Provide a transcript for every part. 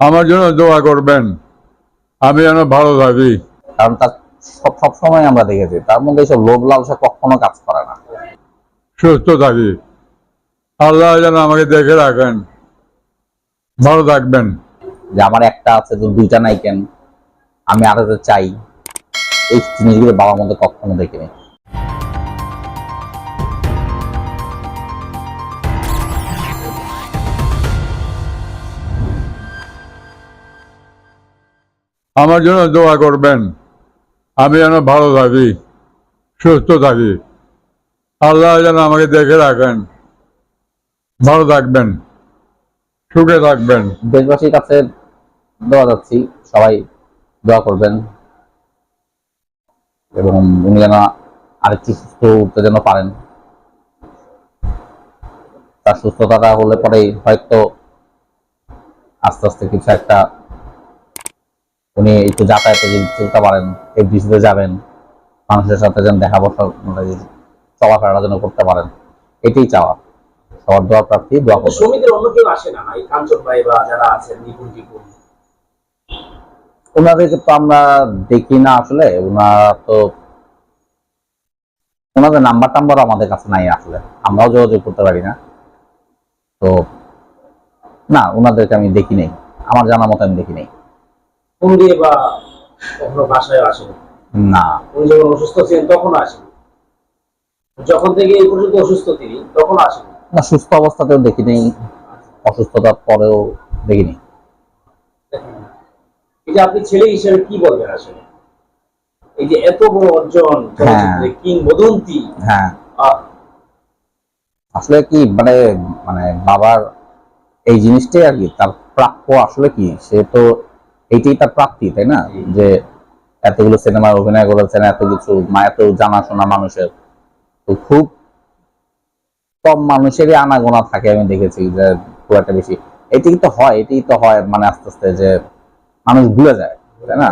আমার জন্য দোয়া করবেন। আমি যেন ভালো থাকি। কারণ তার সব সবসময় আমরা দেখেছি তার মধ্যে এইসব লোভ লালসা কখনো কাজ করে না। সুস্থ থাকি। আল্লাহ যেন আমাকে দেখে রাখেন। ভালো থাকবেন। যে আমার একটা আছে তো দুইটা নাই কেন? আমি আরও চাই এই জিনিসগুলো বাবার মধ্যে কখনো দেখিনি। আমার জন্য দোয়া করবেন। আমি যেন ভালো থাকি, সুস্থ থাকি। আল্লাহ যেন আমাকে দেখে রাখেন। ভালো থাকবেন, সুখে থাকবেন। দেশবাসীর কাছে দোয়া যাচ্ছি, সবাই দোয়া করবেন। এবং উনি যেন আরেকটু সুস্থ উঠতে যেন পারেন। তার সুস্থতাটা হলে পরেই হয়তো আস্তে আস্তে কিছু একটা উনি একটু যাতায়াতে যদি চলতে পারেন এফডিসিতে যাবেন মানুষের সাথে যেন দেখা বসা মানে চলাফেরা যেন করতে পারেন এটাই চাওয়া। সবার দোয়া প্রার্থী দোয়া করবেন। সমিতির অন্য কেউ আসে না এই কাঞ্চন ভাই বা যারা আছেন নিপুণ টিপুন? ওনাদেরকে তো আমরা দেখি না আসলে ওনারা তো ওনাদের নাম্বার টাম্বার আমাদের কাছে নাই আসলে আমরাও যোগাযোগ করতে পারি না। তো না ওনাদেরকে আমি দেখি নেই আমার জানা মতো আমি দেখি নেই। ফোন দিয়ে বা কখনো বাসায় আসেন। না উনি যখন অসুস্থ ছিলেন তখন আসেন। যখন থেকে এই পর্যন্ত অসুস্থ তিনি তখন আসেন। না সুস্থ অবস্থাতেও দেখি নেই অসুস্থতার পরেও দেখিনি। এই যে আপনি ছেলে হিসেবে কি বলবেন আসলে? এই যে এত বড় অর্জন চলচ্চিত্রে কিংবদন্তি। হ্যাঁ। আসলে কি মানে মানে বাবার এই জিনিসটাই আর কি তার প্রাপ্য আসলে কি? সে তো এইটাই তার প্রাপ্তি, তাই না? যে এতগুলো সিনেমায় অভিনয় করেছেন, এত কিছু, মা, এত জানাশোনা মানুষের। তো খুব কম মানুষেরই আনাগোনা থাকে, আমি দেখেছি যে খুব একটা বেশি। এটি তো হয় এটি তো হয় মানে আস্তে আস্তে যে মানুষ ভুলে যায়, তাই না?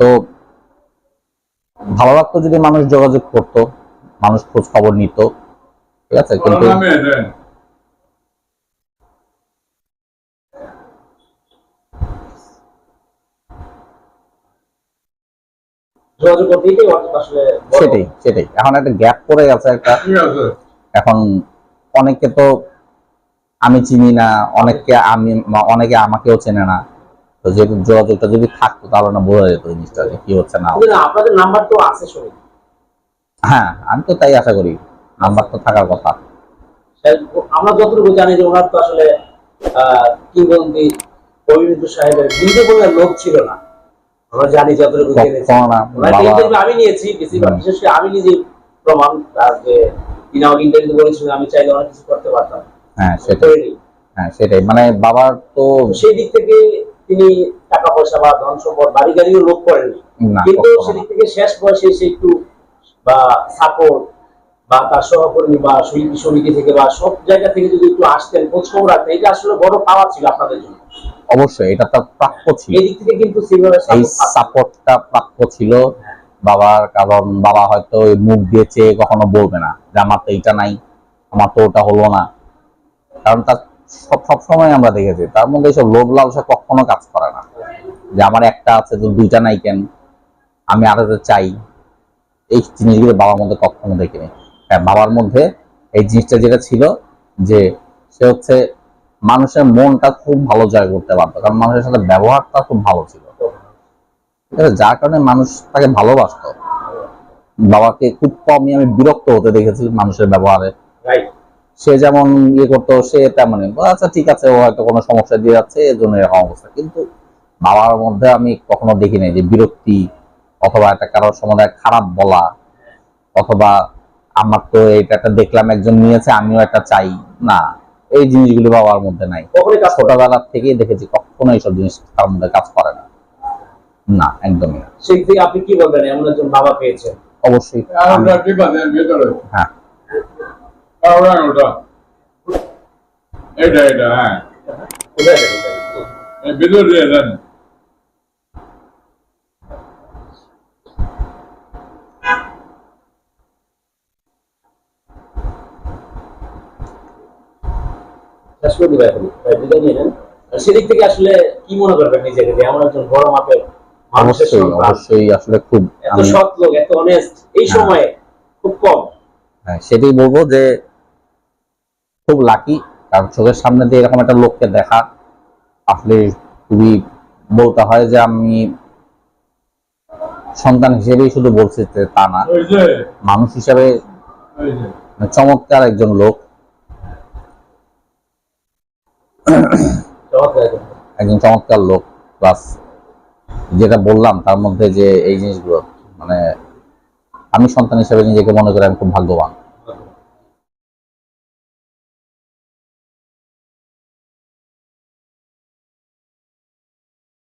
তো ভালো লাগতো যদি মানুষ যোগাযোগ করতো, মানুষ খোঁজ খবর নিত, ঠিক আছে? কিন্তু যোগাযোগ করতে এটাই আসলে বড়। সেটাই সেটাই। এখন একটা গ্যাপ পড়ে গেছে একটা। এখন অনেকে তো আমি চিনি না অনেককে আমি অনেকে আমাকেও চেনে না। তো যে যোগাযোগটা যদি থাকতো তাহলে না বোঝা যেত জিনিসটা যে কি হচ্ছে না আপনাদের নাম্বার তো আছে হ্যাঁ আমি তো তাই আশা করি। নাম্বার তো থাকার কথা। আমরা যতটুকু জানি যে ওনার তো আসলে আহ, কিংবদন্তি রবীন্দ্র সাহেবের বিন্দু লোক ছিল না। আমরা জানি যতটুকু আমি নিয়েছি বিশেষ করে আমি নিজে প্রমাণ তার যে তিনি আমাকে ইন্টারভিউ বলেছিলেন আমি চাইলে অনেক কিছু করতে পারতাম। হ্যাঁ সেটাই। হ্যাঁ সেটাই। মানে বাবার তো তো সেই দিক থেকে তিনি টাকা পয়সা বা ধন সম্পদ বাড়ি গাড়িও লোক করেননি কিন্তু সেদিক থেকে শেষ বয়সে একটু বা সাপোর্ট বা তার সহকর্মী বা সমিতি থেকে বা সব জায়গা থেকে যদি একটু আসতেন খোঁজ খবর রাখতেন এটা আসলে বড় পাওয়া ছিল আপনাদের জন্য। অবশ্যই এটা তার প্রাপ্য ছিল। এই। সাপোর্টটা প্রাপ্য ছিল। বাবার কারণ বাবা হয়তো মুখ দিয়ে চেয়ে কখনো বলবে না যে আমার তো এইটা নাই আমার তো ওটা হলো না। কারণ তার সব সবসময় আমরা দেখেছি তার মধ্যে এইসব লোভ লালসা কখনো কাজ করে না। যে আমার একটা আছে তো দুইটা নাই কেন? আমি আরও চাই। এই জিনিসগুলো বাবার মধ্যে কখনো দেখিনি। হ্যাঁ বাবার মধ্যে এই জিনিসটা যেটা ছিল যে সে হচ্ছে মানুষের মনটা খুব ভালো জয় করতে পারতো কারণ মানুষের সাথে ব্যবহারটা খুব ভালো ছিল? যার কারণে মানুষ তাকে ভালোবাসতো। বাবাকে খুব কমই আমি বিরক্ত হতে দেখেছি মানুষের ব্যবহারে। সে যেমন ইয়ে করতো সে তেমনই। আচ্ছা ঠিক আছে ও হয়তো কোনো সমস্যা দিয়ে যাচ্ছে এর জন্য এরকম অবস্থা। কিন্তু বাবার মধ্যে আমি কখনো দেখি নাই যে বিরক্তি অথবা একটা কারোর সম্বন্ধে খারাপ বলা অথবা আমার তো এটা একটা দেখলাম একজন নিয়েছে আমিও একটা চাই। না। এই জিনিসগুলো বাবার মধ্যে নাই। ছোটবেলার থেকে দেখেছি কখনো এইসব জিনিস তার মধ্যে কাজ করে না। না একদমই না। সেই থেকে আপনি কি বলবেন? এমন একজন বাবা পেয়েছেন। অবশ্যই হ্যাঁ এটা এটা হ্যাঁ। শেষ করে দিবে এখন। তাই বিদায় নিয়ে নেন। সেদিক থেকে আসলে কি মনে করবেন নিজেকে যে এমন একজন বড় মাপের অবশ্যই অবশ্যই আসলে খুব এত সৎ লোক এত অনেস্ট এই হ্যাঁ। সময়ে খুব কম। হ্যাঁ, সেটাই বলব যে খুব লাকি কারণ চোখের সামনে দিয়ে এরকম একটা লোককে দেখা আসলে খুবই বলতে হয় যে আমি সন্তান হিসেবেই শুধু বলছি যে তা না। মানুষ হিসেবে মানে চমৎকার একজন লোক চমৎকার একজন। একজন চমৎকার লোক প্লাস যেটা বললাম তার মধ্যে যে এই জিনিসগুলো মানে আমি সন্তান হিসেবে নিজেকে মনে করি আমি খুব ভাগ্যবান।